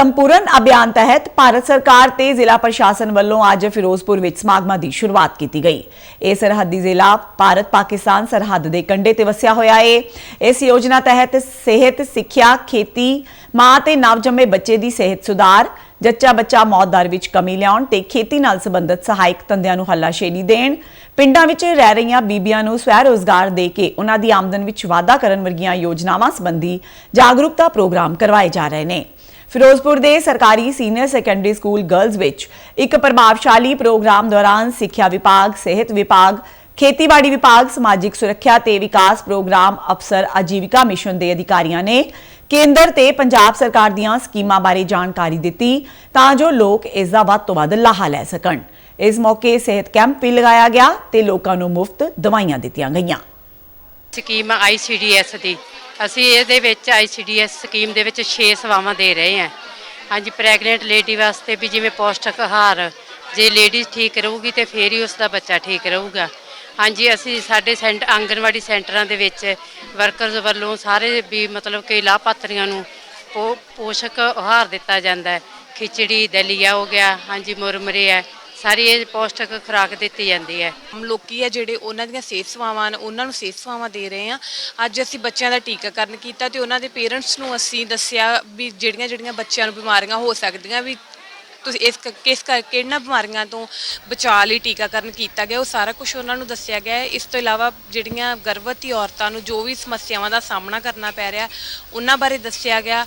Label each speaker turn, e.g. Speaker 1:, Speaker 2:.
Speaker 1: ਸੰਪੂਰਨ ਅਭਿਆਨ ਤਹਿਤ ਭਾਰਤ ਸਰਕਾਰ ਤੇ ਜ਼ਿਲ੍ਹਾ ਪ੍ਰਸ਼ਾਸਨ ਵੱਲੋਂ ਅੱਜ ਫਿਰੋਜ਼ਪੁਰ ਵਿੱਚ ਸਮਾਗਮਾਂ ਦੀ ਸ਼ੁਰੂਆਤ ਕੀਤੀ ਗਈ। ਇਹ ਸਰਹੱਦੀ ਜ਼ਿਲ੍ਹਾ ਭਾਰਤ ਪਾਕਿਸਤਾਨ ਸਰਹੱਦ ਦੇ ਕੰਢੇ ਤੇ ਵਸਿਆ ਹੋਇਆ ਏ। ਇਸ ਯੋਜਨਾ ਤਹਿਤ ਸਿਹਤ, ਸਿੱਖਿਆ, ਖੇਤੀ, ਮਾਂ ਤੇ ਨਵਜੰਮੇ ਬੱਚੇ ਦੀ ਸਿਹਤ ਸੁਧਾਰ, ਜੱਚਾ ਬੱਚਾ ਮੌਤ ਦਰ ਵਿੱਚ ਕਮੀ ਲਿਆਉਣ ਤੇ ਖੇਤੀ ਨਾਲ ਸੰਬੰਧਿਤ ਸਹਾਇਕ ਧੰਦਿਆਂ ਨੂੰ ਹੱਲਾਸ਼ੇਰੀ ਦੇਣ, ਪਿੰਡਾਂ ਵਿੱਚ ਰਹਿ ਰਹੀਆਂ ਬੀਬੀਆਂ ਨੂੰ ਸਵੈ ਰੋਜ਼ਗਾਰ ਦੇ ਕੇ ਉਹਨਾਂ ਦੀ ਆਮਦਨ ਵਿੱਚ ਵਾਧਾ ਕਰਨ ਵਰਗੀਆਂ ਯੋਜਨਾਵਾਂ ਸੰਬੰਧੀ ਜਾਗਰੂਕਤਾ ਪ੍ਰੋਗਰਾਮ ਕਰਵਾਏ ਜਾ ਰਹੇ ਨੇ। ਫਿਰੋਜ਼ਪੁਰ ਦੇ ਸਰਕਾਰੀ ਸੀਨੀਅਰ ਸੈਕੰਡਰੀ ਸਕੂਲ ਗਰਲਜ਼ ਵਿੱਚ ਇੱਕ ਪ੍ਰਭਾਵਸ਼ਾਲੀ ਪ੍ਰੋਗਰਾਮ ਦੌਰਾਨ ਸਿੱਖਿਆ ਵਿਭਾਗ, ਸਿਹਤ ਵਿਭਾਗ, ਖੇਤੀਬਾੜੀ ਵਿਭਾਗ, ਸਮਾਜਿਕ ਸੁਰੱਖਿਆ ਤੇ ਵਿਕਾਸ ਪ੍ਰੋਗਰਾਮ ਅਫਸਰ ਆਜੀਵਿਕਾ ਮਿਸ਼ਨ ਦੇ ਅਧਿਕਾਰੀਆਂ ਨੇ ਕੇਂਦਰ ਤੇ ਪੰਜਾਬ ਸਰਕਾਰ ਦੀਆਂ ਸਕੀਮਾਂ ਬਾਰੇ ਜਾਣਕਾਰੀ ਦਿੱਤੀ ਤਾਂ ਜੋ ਲੋਕ ਇਸ ਦਾ ਵੱਧ ਤੋਂ ਵੱਧ ਲਾਹਾ ਲੈ ਸਕਣ। ਇਸ ਮੌਕੇ ਸਿਹਤ ਕੈਂਪ ਵੀ ਲਗਾਇਆ ਗਿਆ ਤੇ ਲੋਕਾਂ ਨੂੰ ਮੁਫਤ ਦਵਾਈਆਂ ਦਿੱਤੀਆਂ ਗਈਆਂ।
Speaker 2: ਸਕੀਮ ਆਈਸੀਡੀਐਸ ਦੀ। ਅਸੀਂ ਇਹਦੇ ਵਿੱਚ ਆਈਸੀਡੀਐਸ ਸਕੀਮ ਦੇ ਵਿੱਚ 6 ਸੇਵਾਵਾਂ ਦੇ ਰਹੇ ਹਾਂ। ਹਾਂਜੀ ਪ੍ਰੈਗਨੈਂਟ ਲੇਡੀ ਵਾਸਤੇ ਵੀ ਜਿਵੇਂ ਪੌਸ਼ਟਿਕ ਆਹਾਰ ਜੇ ਲੇਡੀਜ਼ ਠੀਕ ਰਹੂਗੀ ਤੇ ਫੇਰ ਹੀ ਉਸ ਦਾ ਬੱਚਾ ਠੀਕ ਰਹੂਗਾ। ਹਾਂਜੀ, ਅਸੀਂ ਸਾਡੇ ਸੈਂਟ, ਆਂਗਨਵਾੜੀ ਸੈਂਟਰਾਂ ਦੇ ਵਿੱਚ ਵਰਕਰਸ ਵੱਲੋਂ ਸਾਰੇ ਵੀ ਮਤਲਬ ਕਿ ਲਾਭਪਾਤਰੀਆਂ ਨੂੰ ਪੋ- ਪੋਸ਼ਕ ਆਹਾਰ ਦਿੱਤਾ ਜਾਂਦਾ ਹੈ। ਖਿਚੜੀ, ਦਲੀਆ ਹੋ ਗਿਆ, ਹਾਂਜੀ, ਮੁਰਮਰੇ ਹੈ। ਸਾਰੀ ਇਹ ਪੌਸ਼ਟਿਕ ਖੁਰਾਕ ਦਿੱਤੀ ਜਾਂਦੀ ਹੈ।
Speaker 3: ਆਮ ਲੋਕੀ ਆ ਜਿਹੜੇ ਉਹਨਾਂ ਦੀਆਂ ਸਿਹਤ ਸੇਵਾਵਾਂ ਨੇ, ਉਹਨਾਂ ਨੂੰ ਸਿਹਤ ਸੇਵਾਵਾਂ ਦੇ ਰਹੇ ਆ। ਅੱਜ ਅਸੀਂ ਬੱਚਿਆਂ ਦਾ ਟੀਕਾਕਰਨ ਕੀਤਾ ਤੇ ਉਹਨਾਂ ਦੇ ਪੇਰੈਂਟਸ ਨੂੰ ਅਸੀਂ ਦੱਸਿਆ ਵੀ ਜਿਹੜੀਆਂ ਜਿਹੜੀਆਂ ਬੱਚਿਆਂ ਨੂੰ ਬਿਮਾਰੀਆਂ ਹੋ ਸਕਦੀਆਂ ਵੀ ਤੁਸੀਂ ਇਸ ਕ- ਕਿਸ ਕਰ, ਕਿਹੜੀਆਂ ਬਿਮਾਰੀਆਂ ਤੋਂ ਬਚਾਅ ਲਈ ਟੀਕਾਕਰਨ ਕੀਤਾ ਗਿਆ, ਉਹ ਸਾਰਾ ਕੁਝ ਉਹਨਾਂ ਨੂੰ ਦੱਸਿਆ ਗਿਆ ਹੈ। ਇਸ ਤੋਂ ਇਲਾਵਾ ਜਿਹੜੀਆਂ ਗਰਭਵਤੀ ਔਰਤਾਂ ਨੂੰ ਜੋ ਵੀ ਸਮੱਸਿਆਵਾਂ ਦਾ ਸਾਹਮਣਾ ਕਰਨਾ ਪੈ ਰਿਹਾ, ਉਹਨਾਂ ਬਾਰੇ ਦੱਸਿਆ ਗਿਆ।